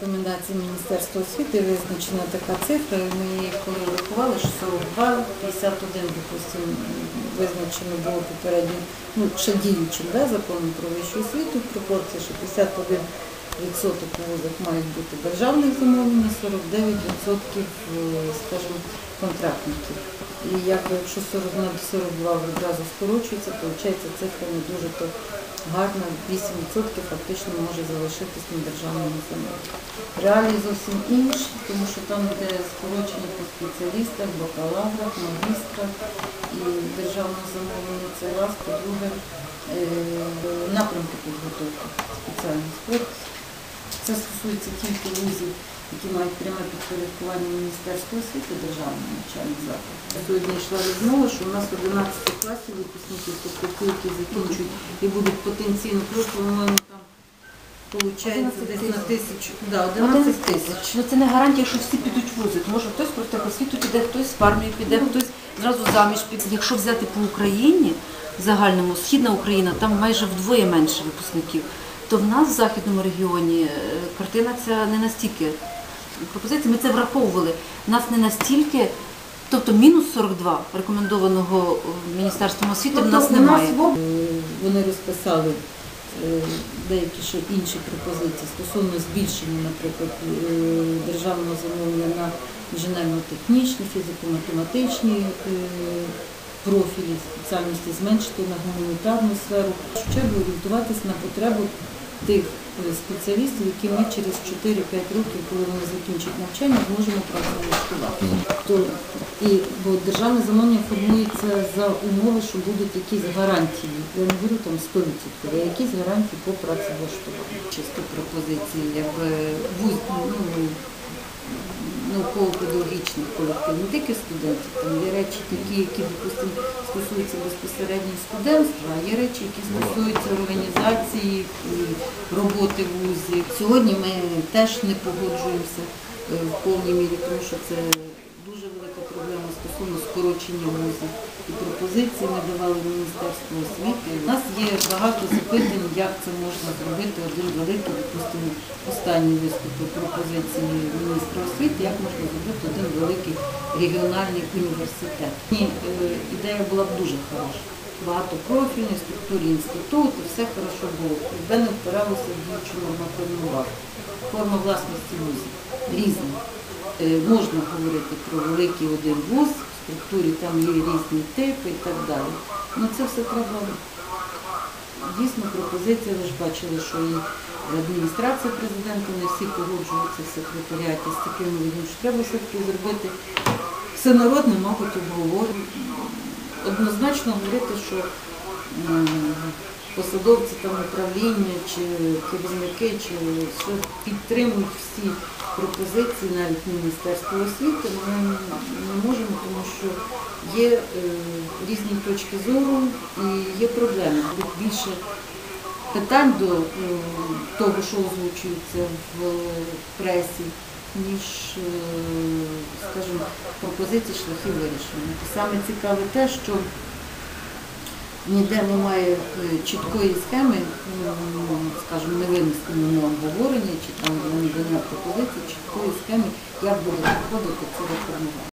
Рекомендації Міністерства освіти визначена така цифра. і Ми її коли що 42, 51, допустимо, визначено було попередньо, ну, ще діючим да, законом про вищу освіту, в пропорції, що 51 відсоток у вузах мають бути державних замовлень, 49 відсотків, скажімо, контрактників. І якби якщо 40 на 42 одразу скорочується, то виходить цифра не дуже то гарна, 8% фактично може залишитись на державному землі. Реалії зовсім інші, тому що там де скорочення по спеціалістах, бакалаврах, магістрах і державного замовлення це раз, по-друге, е, напрямки підготовки спеціальний спорт. Це стосується тільки вузів, які мають пряме підпорядкування Міністерства освіти державного навчальних закладів. Сьогодні йшла розмова, що у нас 11 класів випускників, тобто ті, які закінчують і будуть потенційно, плюс, по-моєму, там виходить десь на тисячу. Да, 11 тисяч. Ну це не гарантія, що всі підуть в вузи. Тому що хтось проти освіту піде, хтось в армію піде, хтось зразу заміж піде. Якщо взяти по Україні, в загальному, східна Україна, там майже вдвоє менше випускників. То в нас в західному регіоні е, картина ця не настільки пропозиції. Ми це враховували. Нас не настільки, тобто мінус 42 рекомендованого е, Міністерством освіти в нас Тобто у нас немає. в об- Вони розписали е, деякі ще інші пропозиції стосовно збільшення, наприклад, державного замовлення на інженерно-технічні, фізико-математичні профілі спеціальності, зменшити на гуманітарну сферу. В першу орієнтуватись на потребу тих е, спеціалістів, які ми через 4-5 років, коли вони закінчать навчання, зможемо працевлаштувати. І бо державне замовлення формується за умови, що будуть якісь гарантії. Я не говорю там 100%, а якісь гарантії по працевлаштуванню. Чисто пропозиції, якби вуз, ну, науково-педагогічних колективів, не тільки студентів, там є речі такі, які, допустимо, стосуються безпосередньо студентства, а є речі, які стосуються організації роботи вузів. Сьогодні ми теж не погоджуємося е, в повній мірі, тому що це дуже велика проблема стосовно скорочення вузів. І пропозиції ми давали Міністерству освіти. У нас є багато запитань, як це можна зробити один великий, допустимо, останні виступи пропозиції міністра освіти, як можна зробити один великий регіональний університет. І, е, ідея була б дуже хороша. Багатопрофільний, структурі інституту, все хорошо було. Якби не впиралося в діючу нормативну увагу. Форма власності вузів різна. Е, Можна говорити про великий один вуз, в структурі там є різні типи і так далі. Ну це все треба дійсно пропозиція, ви ж бачили, що і адміністрація президента не всі погоджуються в секретаріаті з таким видом, що треба все-таки зробити всенародне, мабуть, обговорення. Однозначно говорити, що посадовці там управління чи керівники, чи що підтримують всі пропозиції навіть Міністерства освіти, ми не можемо, тому що є е, різні точки зору і є проблеми. Більше питань до е, того, що озвучується в пресі, ніж, е, скажімо, пропозиції шляхів вирішення. Саме цікаве те, що ніде немає е, чіткої схеми, скажімо, не винесено на обговорення чи там на надання пропозицій, чіткої схеми, як буде проходити це реформування.